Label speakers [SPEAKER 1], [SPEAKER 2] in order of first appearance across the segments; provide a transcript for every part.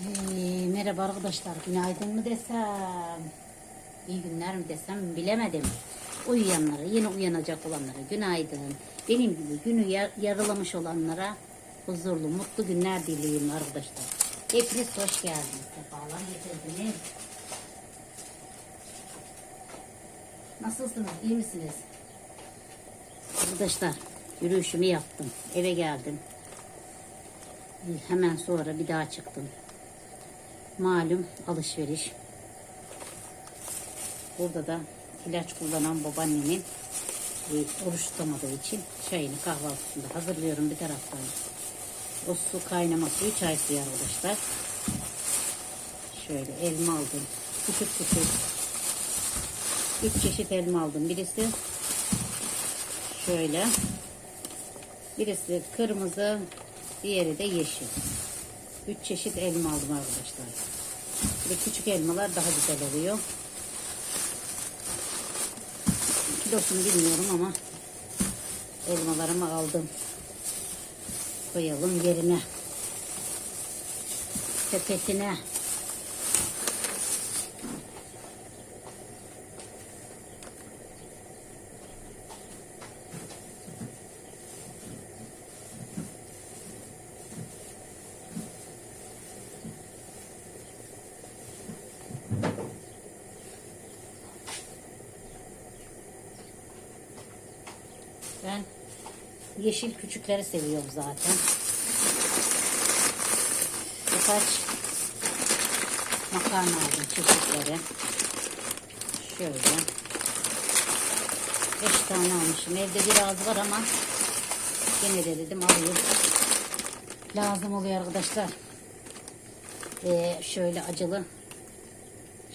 [SPEAKER 1] Ee, merhaba arkadaşlar, günaydın mı desem, iyi günler mi desem bilemedim. Uyuyanlara, yeni uyanacak olanlara günaydın. Benim gibi günü yar- yarılamış olanlara huzurlu, mutlu günler dileyim arkadaşlar. Hepiniz hoş geldiniz, sefalar getirdiniz. Nasılsınız, iyi misiniz? Arkadaşlar, yürüyüşümü yaptım, eve geldim. Hemen sonra bir daha çıktım. Malum alışveriş. Burada da ilaç kullanan babaannemin e, oruç tutamadığı için çayını kahvaltısında hazırlıyorum bir taraftan. O su kaynama suyu çay suyu arkadaşlar. Şöyle elma aldım. Küçük küçük. Üç çeşit elma aldım. Birisi şöyle. Birisi kırmızı, diğeri de yeşil. Üç çeşit elma aldım arkadaşlar. Ve küçük elmalar daha güzel oluyor. Kilosunu bilmiyorum ama elmalarımı aldım. Koyalım yerine. Sepetine. Ben yeşil küçükleri seviyorum zaten. Birkaç makarna aldım çeşitleri. Şöyle. Beş tane almışım. Evde biraz var ama gene de dedim alayım. Lazım oluyor arkadaşlar. Ee, şöyle acılı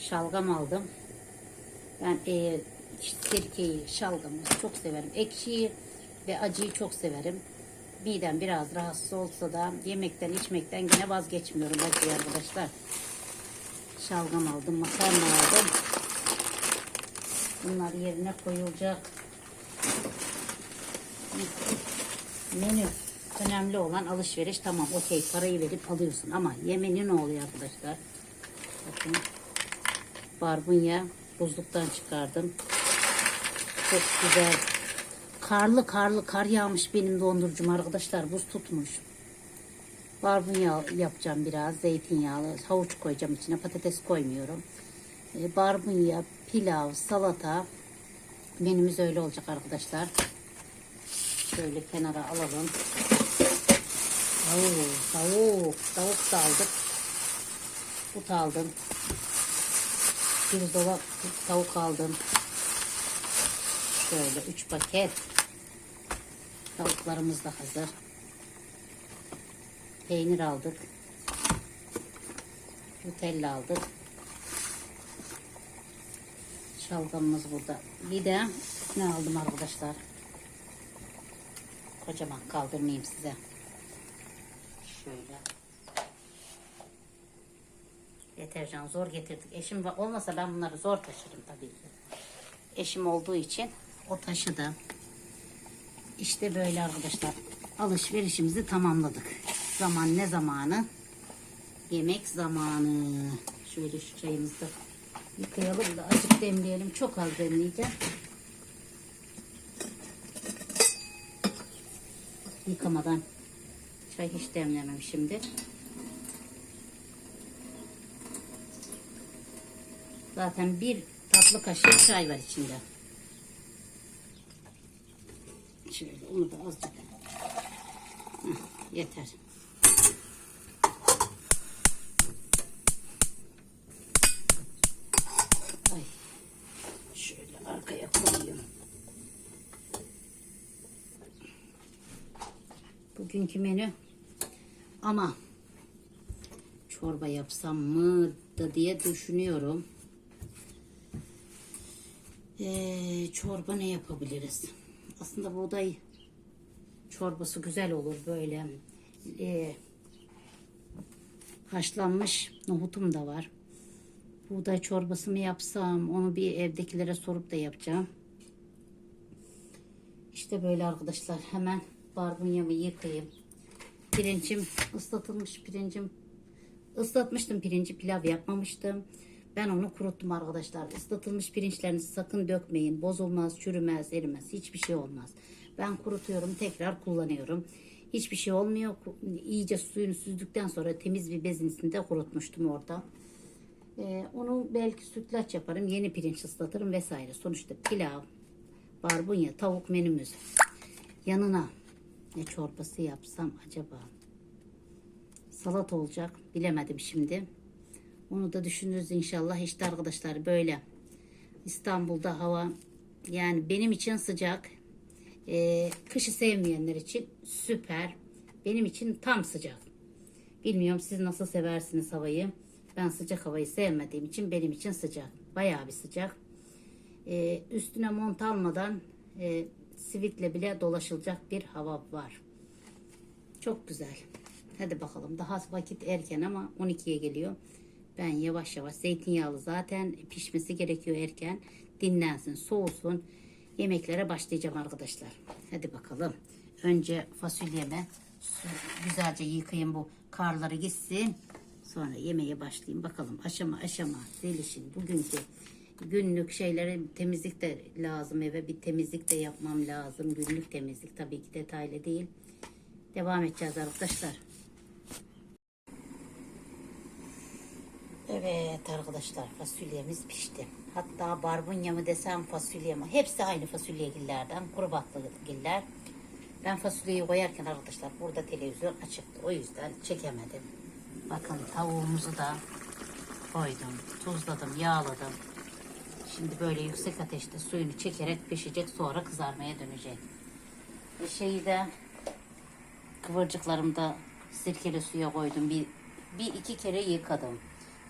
[SPEAKER 1] şalgam aldım. Ben e, sirkeyi, şalgamı çok severim. Ekşiyi ve acıyı çok severim. Midem biraz rahatsız olsa da yemekten içmekten gene vazgeçmiyorum acıyı arkadaşlar. Şalgam aldım, makarna aldım. Bunlar yerine koyulacak. Menü. Önemli olan alışveriş. Tamam okey parayı verip alıyorsun ama yemeği ne oluyor arkadaşlar? Bakın barbunya buzluktan çıkardım. Çok güzel. Karlı karlı kar yağmış benim dondurucum arkadaşlar. Buz tutmuş. Barbunya yapacağım biraz. Zeytinyağlı. Havuç koyacağım içine. Patates koymuyorum. E, barbunya, pilav, salata. Menümüz öyle olacak arkadaşlar. Şöyle kenara alalım. Oo, tavuk. Tavuk da aldık. But aldım. Bir dolap tavuk aldım. Şöyle üç paket. Tavuklarımız da hazır. Peynir aldık. Nutella aldık. Şalgamımız burada. Bir de ne aldım arkadaşlar? Kocaman kaldırmayayım size. Şöyle. Deterjan zor getirdik. Eşim olmasa ben bunları zor taşırım tabii ki. Eşim olduğu için o taşıdı. İşte böyle arkadaşlar. Alışverişimizi tamamladık. Zaman ne zamanı? Yemek zamanı. Şöyle şu çayımızı da yıkayalım da azıcık demleyelim. Çok az demleyeceğim. Yıkamadan çay hiç demlemem şimdi. Zaten bir tatlı kaşığı çay var içinde. Şöyle onu da azıcık. Heh, yeter. Ay. Şöyle arkaya koyayım. Bugünkü menü ama çorba yapsam mı da diye düşünüyorum. Ee, çorba ne yapabiliriz? Aslında buğday çorbası güzel olur böyle. Ee, haşlanmış nohutum da var. Buğday çorbası mı yapsam onu bir evdekilere sorup da yapacağım. İşte böyle arkadaşlar hemen barbunyamı yıkayayım. Pirincim ıslatılmış pirincim Islatmıştım pirinci pilav yapmamıştım. Ben onu kuruttum arkadaşlar. Islatılmış pirinçlerinizi sakın dökmeyin. Bozulmaz, çürümez, erimez. Hiçbir şey olmaz. Ben kurutuyorum, tekrar kullanıyorum. Hiçbir şey olmuyor. İyice suyunu süzdükten sonra temiz bir bezin içinde kurutmuştum orada. Ee, onu belki sütlaç yaparım. Yeni pirinç ıslatırım vesaire. Sonuçta pilav, barbunya, tavuk menümüz. Yanına ne çorbası yapsam acaba? Salat olacak. Bilemedim şimdi. Onu da düşünürüz inşallah. İşte arkadaşlar böyle. İstanbul'da hava yani benim için sıcak. Ee, kışı sevmeyenler için süper. Benim için tam sıcak. Bilmiyorum siz nasıl seversiniz havayı. Ben sıcak havayı sevmediğim için benim için sıcak. Bayağı bir sıcak. Ee, üstüne mont almadan e, sivitle bile dolaşılacak bir hava var. Çok güzel. Hadi bakalım. Daha vakit erken ama 12'ye geliyor. Ben yavaş yavaş zeytinyağlı zaten pişmesi gerekiyor erken. Dinlensin, soğusun. Yemeklere başlayacağım arkadaşlar. Hadi bakalım. Önce fasulyemi su- güzelce yıkayayım bu karları gitsin. Sonra yemeğe başlayayım. Bakalım aşama aşama Zeliş'in bugünkü günlük şeylere temizlik de lazım eve bir temizlik de yapmam lazım. Günlük temizlik tabii ki detaylı değil. Devam edeceğiz arkadaşlar. Evet arkadaşlar fasulyemiz pişti. Hatta barbunya mı desem fasulye mi? Hepsi aynı fasulyegillerden. Kuru baklagiller. Ben fasulyeyi koyarken arkadaşlar burada televizyon açıktı. O yüzden çekemedim. Bakın tavuğumuzu da koydum. Tuzladım, yağladım. Şimdi böyle yüksek ateşte suyunu çekerek pişecek. Sonra kızarmaya dönecek. Ve şeyi de kıvırcıklarımı da sirkeli suya koydum. Bir, bir iki kere yıkadım.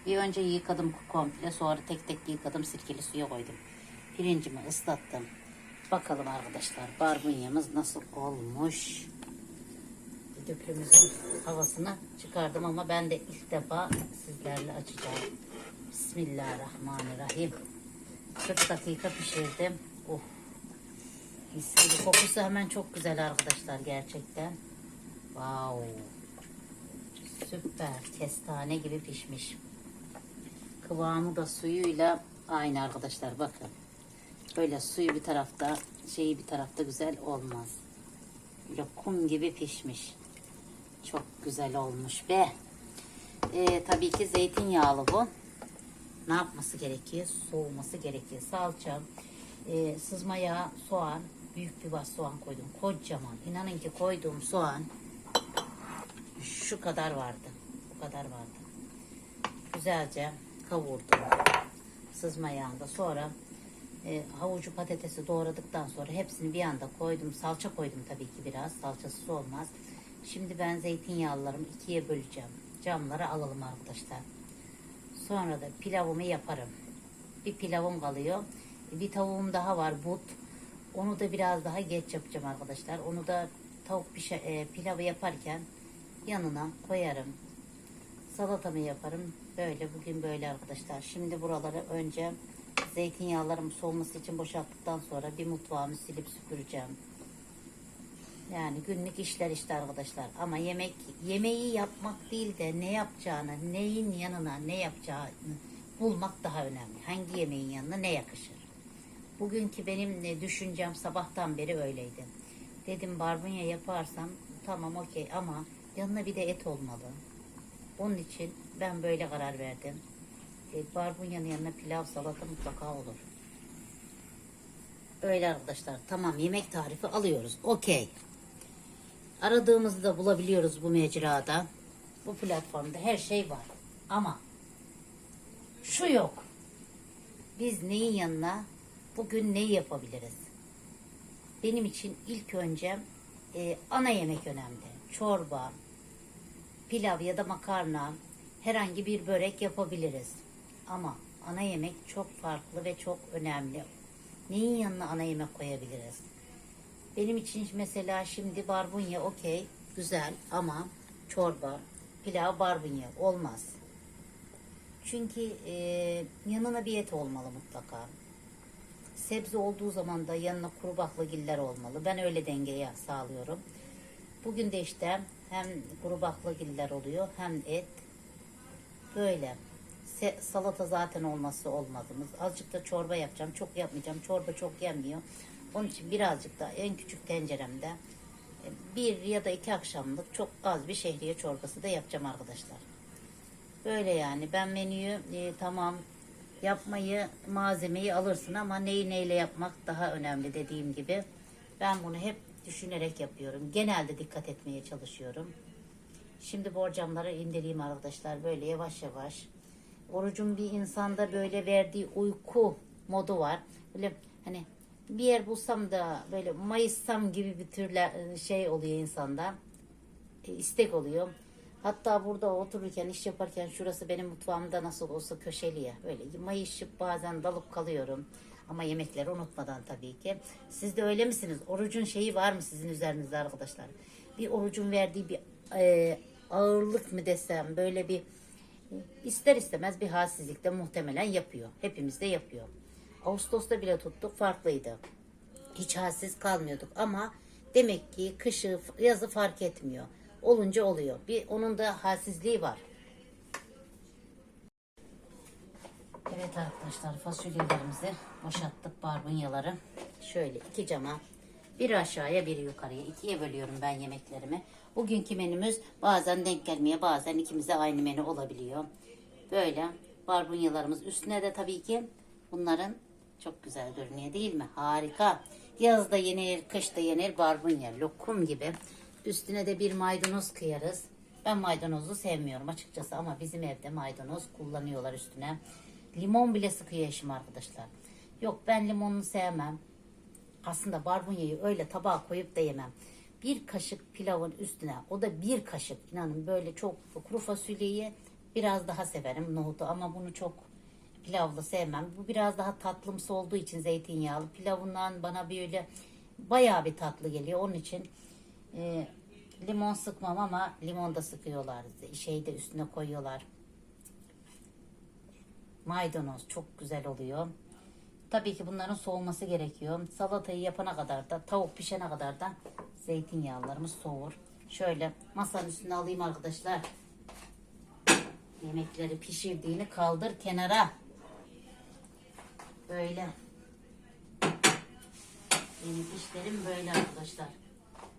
[SPEAKER 1] Bir önce yıkadım komple sonra tek tek yıkadım sirkeli suya koydum. Pirincimi ıslattım. Bakalım arkadaşlar barbunyamız nasıl olmuş. Dökümüzün havasını çıkardım ama ben de ilk defa sizlerle açacağım. Bismillahirrahmanirrahim. 40 dakika pişirdim. Oh. Mis gibi. Kokusu hemen çok güzel arkadaşlar gerçekten. Wow. Süper. Kestane gibi pişmiş. Kıvamı da suyuyla aynı arkadaşlar bakın. Böyle suyu bir tarafta şeyi bir tarafta güzel olmaz. Böyle kum gibi pişmiş. Çok güzel olmuş be. Ee, tabii ki zeytinyağlı bu. Ne yapması gerekiyor? Soğuması gerekiyor. Salça, e, sızma yağı, soğan. Büyük bir baş soğan koydum. Kocaman. İnanın ki koyduğum soğan şu kadar vardı. Bu kadar vardı. Güzelce kavurdum. Sızma yağında. Sonra e, havucu patatesi doğradıktan sonra hepsini bir anda koydum. Salça koydum tabii ki biraz. Salçasız olmaz. Şimdi ben zeytinyağlılarımı ikiye böleceğim. Camları alalım arkadaşlar. Sonra da pilavımı yaparım. Bir pilavım kalıyor. Bir tavuğum daha var but. Onu da biraz daha geç yapacağım arkadaşlar. Onu da tavuk pişe, e, pilavı yaparken yanına koyarım. Salatamı yaparım. Böyle bugün böyle arkadaşlar. Şimdi buraları önce zeytinyağlarım soğuması için boşalttıktan sonra bir mutfağımı silip süpüreceğim. Yani günlük işler işte arkadaşlar. Ama yemek yemeği yapmak değil de ne yapacağını, neyin yanına ne yapacağını bulmak daha önemli. Hangi yemeğin yanına ne yakışır? Bugünkü benim e, düşüncem sabahtan beri öyleydi. Dedim barbunya yaparsam tamam okey ama yanına bir de et olmalı. Onun için ben böyle karar verdim. E, barbunyanın yanına pilav salata mutlaka olur. Öyle arkadaşlar. Tamam yemek tarifi alıyoruz. Okey. Aradığımızı da bulabiliyoruz bu mecrada. Bu platformda her şey var. Ama şu yok. Biz neyin yanına bugün neyi yapabiliriz? Benim için ilk önce e, ana yemek önemli. Çorba, pilav ya da makarna, herhangi bir börek yapabiliriz. Ama ana yemek çok farklı ve çok önemli. Neyin yanına ana yemek koyabiliriz? Benim için mesela şimdi barbunya okey, güzel ama çorba, pilav, barbunya olmaz. Çünkü e, yanına bir et olmalı mutlaka. Sebze olduğu zaman da yanına kuru baklagiller olmalı. Ben öyle dengeye sağlıyorum. Bugün de işte hem kuru baklagiller oluyor hem et. Böyle. Salata zaten olması olmadığımız. Azıcık da çorba yapacağım. Çok yapmayacağım. Çorba çok yenmiyor. Onun için birazcık da en küçük tenceremde e, bir ya da iki akşamlık çok az bir şehriye çorbası da yapacağım arkadaşlar. Böyle yani ben menüyü e, tamam yapmayı malzemeyi alırsın ama neyi neyle yapmak daha önemli dediğim gibi. Ben bunu hep düşünerek yapıyorum. Genelde dikkat etmeye çalışıyorum. Şimdi borcamları indireyim arkadaşlar böyle yavaş yavaş. Orucun bir insanda böyle verdiği uyku modu var. Böyle hani bir yer bulsam da böyle mayışsam gibi bir türler şey oluyor insanda. E, istek oluyor. Hatta burada otururken iş yaparken şurası benim mutfağımda nasıl olsa köşeli ya. Böyle mayışıp bazen dalıp kalıyorum. Ama yemekleri unutmadan tabii ki. Siz de öyle misiniz? Orucun şeyi var mı sizin üzerinizde arkadaşlar? Bir orucun verdiği bir e, ağırlık mı desem böyle bir ister istemez bir halsizlik de muhtemelen yapıyor. Hepimiz de yapıyor. Ağustos'ta bile tuttuk farklıydı. Hiç halsiz kalmıyorduk ama demek ki kışı yazı fark etmiyor. Olunca oluyor. Bir onun da halsizliği var. Evet arkadaşlar fasulyelerimizi boşalttık barbunyaları. Şöyle iki cama bir aşağıya bir yukarıya ikiye bölüyorum ben yemeklerimi. Bugünkü menümüz bazen denk gelmeye bazen ikimize aynı menü olabiliyor. Böyle barbunyalarımız üstüne de tabii ki bunların çok güzel görünüyor değil mi? Harika. Yazda yenir, kışta yenir barbunya lokum gibi. Üstüne de bir maydanoz kıyarız. Ben maydanozu sevmiyorum açıkçası ama bizim evde maydanoz kullanıyorlar üstüne. Limon bile sıkıyor eşim arkadaşlar. Yok ben limonunu sevmem. Aslında barbunyayı öyle tabağa koyup da yemem. Bir kaşık pilavın üstüne o da bir kaşık inanın böyle çok kuru fasulyeyi biraz daha severim nohutu ama bunu çok pilavlı sevmem. Bu biraz daha tatlımsı olduğu için zeytinyağlı. Pilavından bana böyle bayağı bir tatlı geliyor. Onun için e, limon sıkmam ama limon da sıkıyorlar. Şeyde üstüne koyuyorlar. Maydanoz çok güzel oluyor. Tabii ki bunların soğuması gerekiyor. Salatayı yapana kadar da tavuk pişene kadar da zeytinyağlarımız soğur. Şöyle masanın üstüne alayım arkadaşlar. Yemekleri pişirdiğini kaldır kenara. Böyle. Benim işlerim böyle arkadaşlar.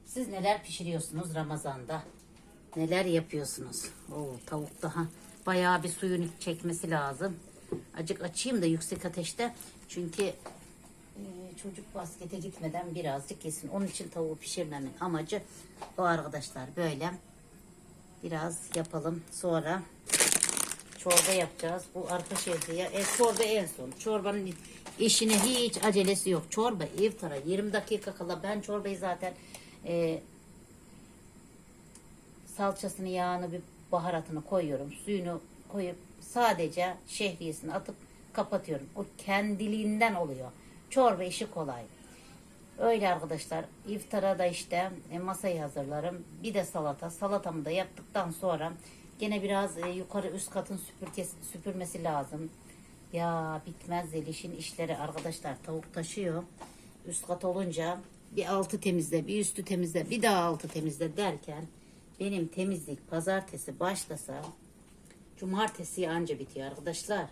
[SPEAKER 1] Siz neler pişiriyorsunuz Ramazan'da? Neler yapıyorsunuz? Oo, tavuk daha bayağı bir suyunu çekmesi lazım. Acık açayım da yüksek ateşte. Çünkü e, çocuk baskete gitmeden birazcık yesin. Onun için tavuğu pişirmemin amacı o arkadaşlar. Böyle biraz yapalım. Sonra çorba yapacağız. Bu arka şehriye. E, çorba en son. Çorbanın işine hiç acelesi yok. Çorba iftara 20 dakika kala. Ben çorbayı zaten e, salçasını, yağını, bir baharatını koyuyorum. Suyunu koyup sadece şehriyesini atıp kapatıyorum. O kendiliğinden oluyor. Çorba işi kolay. Öyle arkadaşlar. İftara da işte e, masayı hazırlarım. Bir de salata. Salatamı da yaptıktan sonra gene biraz e, yukarı üst katın süpürgesi, süpürmesi lazım. Ya bitmez Zeliş'in işleri arkadaşlar. Tavuk taşıyor. Üst kat olunca bir altı temizle, bir üstü temizle, bir daha altı temizle derken benim temizlik pazartesi başlasa cumartesi anca bitiyor arkadaşlar.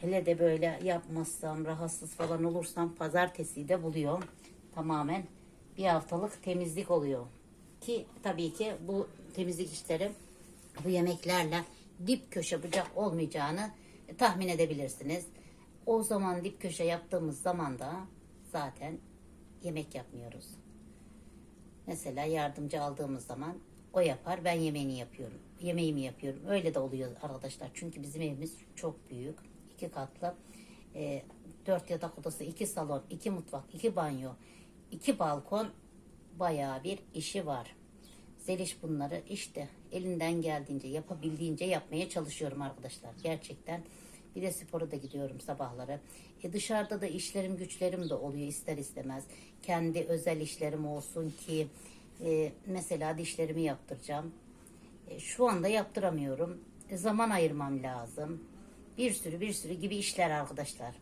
[SPEAKER 1] Hele de böyle yapmazsam, rahatsız falan olursam pazartesiyi de buluyor. Tamamen bir haftalık temizlik oluyor. Ki tabii ki bu temizlik işleri bu yemeklerle dip köşe bucak olmayacağını tahmin edebilirsiniz. O zaman dip köşe yaptığımız zaman da zaten yemek yapmıyoruz. Mesela yardımcı aldığımız zaman o yapar ben yemeğini yapıyorum. Yemeğimi yapıyorum. Öyle de oluyor arkadaşlar. Çünkü bizim evimiz çok büyük. iki katlı. E, dört yatak odası, iki salon, iki mutfak, iki banyo, iki balkon bayağı bir işi var. Zeliş bunları işte elinden geldiğince yapabildiğince yapmaya çalışıyorum arkadaşlar. Gerçekten bir de spora da gidiyorum sabahları. E dışarıda da işlerim güçlerim de oluyor ister istemez. Kendi özel işlerim olsun ki e, mesela dişlerimi yaptıracağım. E, şu anda yaptıramıyorum. E, zaman ayırmam lazım. Bir sürü bir sürü gibi işler arkadaşlar.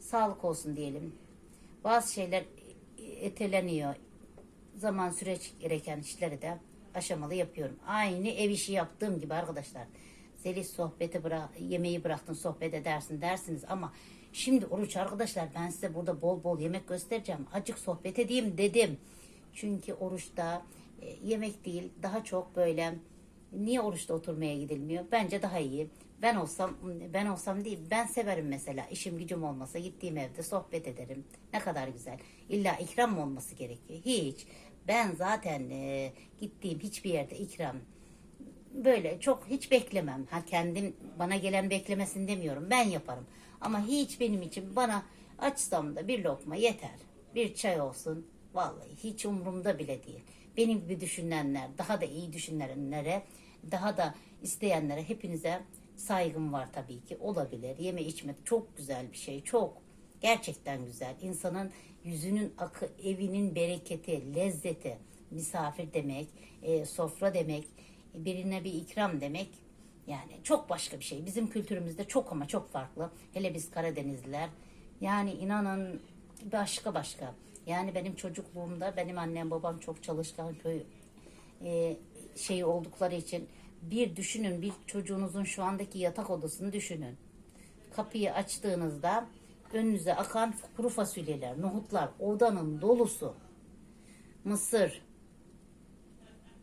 [SPEAKER 1] Sağlık olsun diyelim. Bazı şeyler eteleniyor. Zaman süreç gereken işleri de aşamalı yapıyorum. Aynı ev işi yaptığım gibi arkadaşlar. Zeliş sohbeti bırak, yemeği bıraktın sohbet edersin dersiniz ama şimdi oruç arkadaşlar ben size burada bol bol yemek göstereceğim. Acık sohbet edeyim dedim. Çünkü oruçta e, yemek değil daha çok böyle niye oruçta oturmaya gidilmiyor? Bence daha iyi. Ben olsam ben olsam değil ben severim mesela işim gücüm olmasa gittiğim evde sohbet ederim. Ne kadar güzel. İlla ikram mı olması gerekiyor? Hiç. Ben zaten e, gittiğim hiçbir yerde ikram böyle çok hiç beklemem. Ha kendim bana gelen beklemesin demiyorum. Ben yaparım. Ama hiç benim için bana açsam da bir lokma yeter. Bir çay olsun. Vallahi hiç umurumda bile değil. Benim gibi düşünenler, daha da iyi düşünenlere, daha da isteyenlere hepinize saygım var tabii ki. Olabilir. Yeme içme çok güzel bir şey. Çok. Gerçekten güzel. İnsanın yüzünün akı, evinin bereketi, lezzeti, misafir demek, e, sofra demek, birine bir ikram demek. Yani çok başka bir şey. Bizim kültürümüzde çok ama çok farklı. Hele biz Karadenizliler. Yani inanın başka başka. Yani benim çocukluğumda benim annem babam çok çalışkan köy e, şey oldukları için bir düşünün bir çocuğunuzun şu andaki yatak odasını düşünün. Kapıyı açtığınızda önünüze akan kuru fasulyeler, nohutlar, odanın dolusu. Mısır.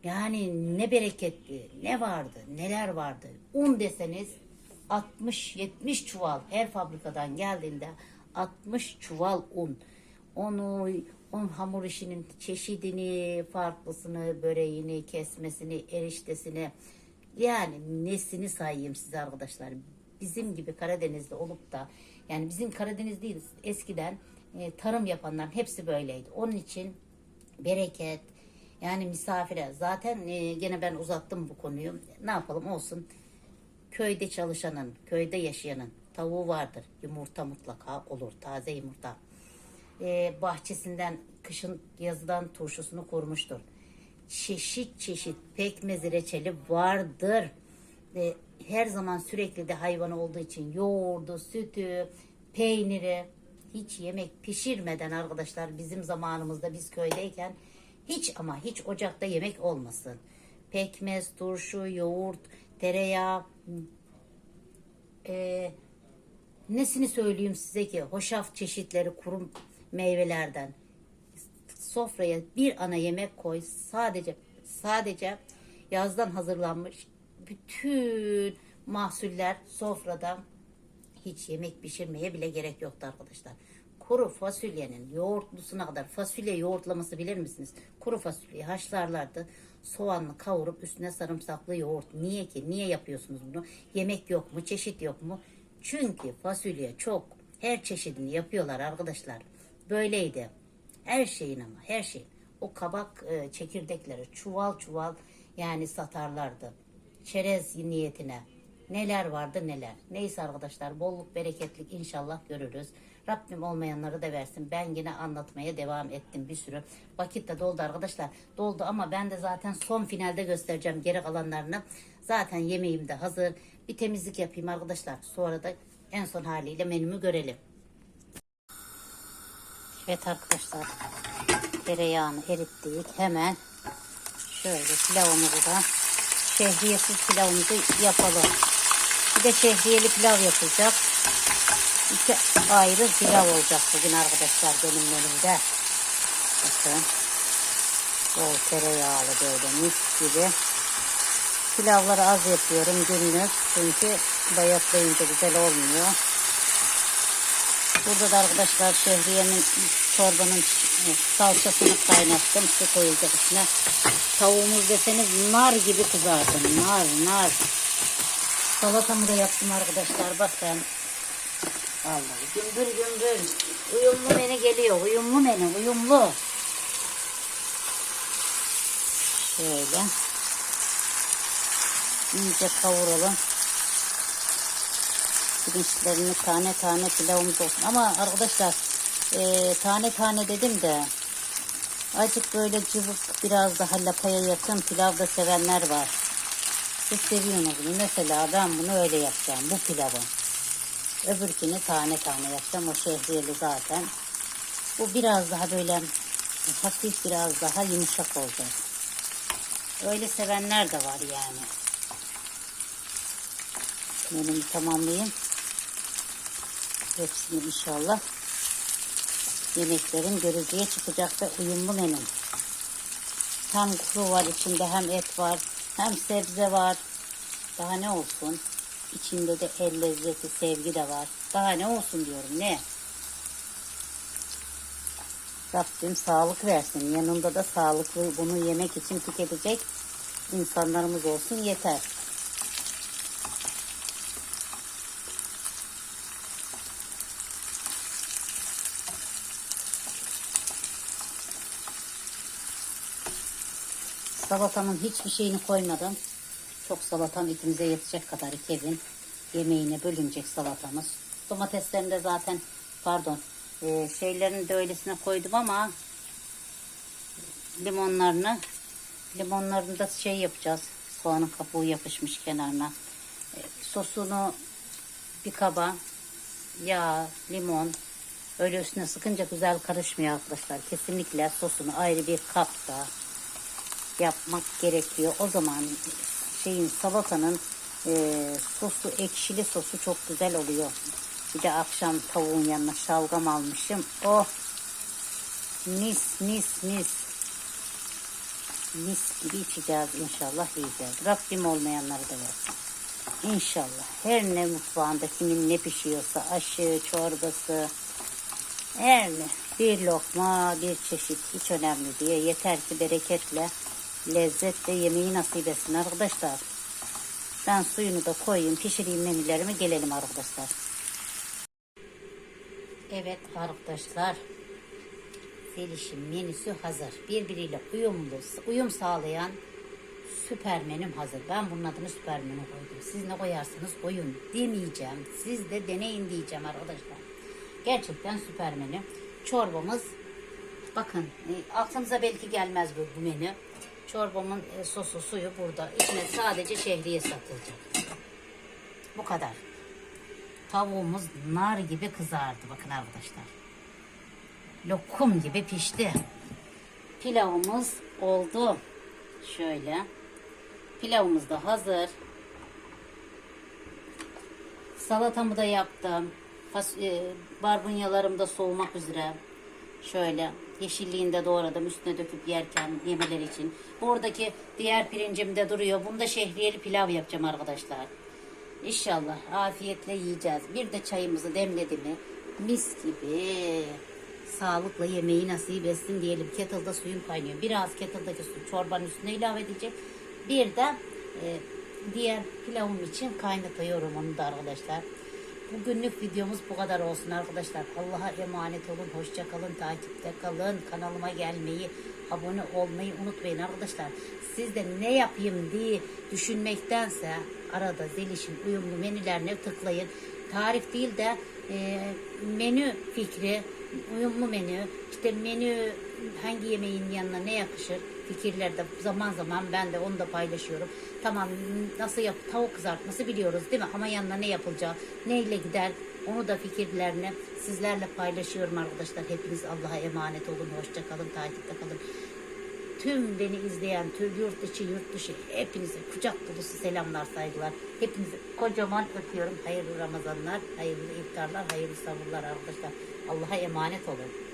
[SPEAKER 1] Yani ne bereketli, ne vardı, neler vardı. Un deseniz 60-70 çuval her fabrikadan geldiğinde 60 çuval un. Onu un hamur işinin çeşidini, farklısını, böreğini, kesmesini, eriştesini yani nesini sayayım size arkadaşlar. Bizim gibi Karadenizli olup da yani bizim Karadeniz değil eskiden e, tarım yapanların hepsi böyleydi. Onun için bereket yani misafire zaten e, gene ben uzattım bu konuyu. Ne yapalım olsun. Köyde çalışanın, köyde yaşayanın tavuğu vardır. Yumurta mutlaka olur. Taze yumurta. E, bahçesinden kışın yazıdan turşusunu kurmuştur. Çeşit çeşit pekmezi reçeli vardır. Ve her zaman sürekli de hayvanı olduğu için yoğurdu, sütü, peyniri hiç yemek pişirmeden arkadaşlar bizim zamanımızda biz köydeyken hiç ama hiç ocakta yemek olmasın. Pekmez, turşu, yoğurt, tereyağı, e, nesini söyleyeyim size ki hoşaf çeşitleri kuru meyvelerden sofraya bir ana yemek koy sadece sadece yazdan hazırlanmış bütün mahsuller sofrada hiç yemek pişirmeye bile gerek yoktu arkadaşlar. Kuru fasulyenin yoğurtlusuna kadar fasulye yoğurtlaması bilir misiniz? Kuru fasulyeyi haşlarlardı. Soğanlı kavurup üstüne sarımsaklı yoğurt. Niye ki? Niye yapıyorsunuz bunu? Yemek yok mu? Çeşit yok mu? Çünkü fasulye çok. Her çeşidini yapıyorlar arkadaşlar. Böyleydi. Her şeyin ama her şey. O kabak e, çekirdekleri çuval çuval yani satarlardı. Çerez niyetine. Neler vardı neler. Neyse arkadaşlar bolluk bereketlik inşallah görürüz. Rabbim olmayanları da versin. Ben yine anlatmaya devam ettim bir sürü. Vakit de doldu arkadaşlar. Doldu ama ben de zaten son finalde göstereceğim geri kalanlarını. Zaten yemeğim de hazır. Bir temizlik yapayım arkadaşlar. Sonra da en son haliyle menümü görelim. Evet arkadaşlar. Tereyağını erittik. Hemen şöyle pilavımızı da şehriyesiz pilavımızı yapalım. Bir de şehriyeli pilav yapacak. İki ayrı pilav olacak bugün arkadaşlar benim menümde. Bakın. Bol tereyağlı böyle mis gibi. Pilavları az yapıyorum günlük. Çünkü bayatlayınca güzel olmuyor. Burada da arkadaşlar şehriyenin çorbanın salçasını kaynattım. Su koyacak içine. Tavuğumuz deseniz nar gibi kızardı. Nar nar. Salatamı da yaptım arkadaşlar. Bakın. Vallahi gümbür gümbür. Uyumlu menü geliyor. Uyumlu menü. Uyumlu. Şöyle. İyice kavuralım. Pirinçlerini tane tane pilavımız olsun. Ama arkadaşlar e, tane tane dedim de azıcık böyle cıvık biraz daha lapaya yakın pilav da sevenler var. Siz seviyorsunuz bunu. Mesela ben bunu öyle yapacağım. Bu pilavı. Öbürkünü tane tane yapacağım. O şehriyeli zaten. Bu biraz daha böyle hafif biraz daha yumuşak olacak. Öyle sevenler de var yani. Menümü tamamlayayım. Hepsini inşallah yemeklerim görücüye çıkacak ve uyumlu menüm. Hem kuru var içinde hem et var hem sebze var. Daha ne olsun? İçinde de el lezzeti, sevgi de var. Daha ne olsun diyorum ne? Rabbim sağlık versin. Yanında da sağlıklı bunu yemek için tüketecek insanlarımız olsun yeter. Salatamın hiçbir şeyini koymadım. Çok salatam ikimize yetecek kadar Kevin yemeğine bölünecek salatamız. Domateslerini de zaten pardon e, şeylerini de öylesine koydum ama limonlarını limonlarını da şey yapacağız. Soğanın kabuğu yapışmış kenarına. E, sosunu bir kaba yağ, limon öyle üstüne sıkınca güzel karışmıyor arkadaşlar. Kesinlikle sosunu ayrı bir kapta yapmak gerekiyor. O zaman şeyin salatanın e, sosu ekşili sosu çok güzel oluyor. Bir de akşam tavuğun yanına şalgam almışım. Oh mis mis mis. Mis gibi içeceğiz inşallah yiyeceğiz. Rabbim olmayanları da versin. İnşallah. Her ne mutfağında kimin ne pişiyorsa aşı, çorbası, her ne bir lokma bir çeşit hiç önemli diye yeter ki bereketle lezzetle yemeği nasip etsin arkadaşlar. Ben suyunu da koyayım pişireyim menülerimi gelelim arkadaşlar. Evet arkadaşlar. Zeliş'in menüsü hazır. Birbiriyle uyumlu, uyum sağlayan süper menüm hazır. Ben bunun adını süper menü koydum. Siz ne koyarsınız koyun demeyeceğim. Siz de deneyin diyeceğim arkadaşlar. Gerçekten süper menü. Çorbamız bakın e, aklınıza belki gelmez bu, bu menü. Çorbamın e, sosu suyu burada. İçine sadece şehriye satılacak. Bu kadar. Tavuğumuz nar gibi kızardı bakın arkadaşlar. Lokum gibi pişti. Pilavımız oldu. Şöyle. Pilavımız da hazır. Salatamı da yaptım. Fas, e, barbunyalarım da soğumak üzere. Şöyle yeşilliğini de doğradım üstüne döküp yerken yemeler için. Buradaki diğer pirincim de duruyor. Bunda şehriyeli pilav yapacağım arkadaşlar. İnşallah afiyetle yiyeceğiz. Bir de çayımızı demledi mi mis gibi sağlıkla yemeği nasip etsin diyelim. Kettle'da suyum kaynıyor. Biraz kettle'daki su çorbanın üstüne ilave edecek. Bir de e, diğer pilavım için kaynatıyorum onu da arkadaşlar. Bugünlük videomuz bu kadar olsun arkadaşlar. Allah'a emanet olun. Hoşça kalın. Takipte kalın. Kanalıma gelmeyi, abone olmayı unutmayın arkadaşlar. Siz de ne yapayım diye düşünmektense arada Zeliş'in uyumlu menülerine tıklayın. Tarif değil de e, menü fikri, uyumlu menü, işte menü hangi yemeğin yanına ne yakışır fikirlerde zaman zaman ben de onu da paylaşıyorum. Tamam nasıl yap tavuk kızartması biliyoruz değil mi? Ama yanına ne yapılacağı, neyle gider onu da fikirlerini sizlerle paylaşıyorum arkadaşlar. Hepiniz Allah'a emanet olun. Hoşça kalın, takipte kalın. Tüm beni izleyen, tüm yurt içi, yurt dışı hepinize kucak dolusu selamlar, saygılar. Hepinizi kocaman öpüyorum. Hayırlı Ramazanlar, hayırlı iftarlar, hayırlı sabırlar arkadaşlar. Allah'a emanet olun.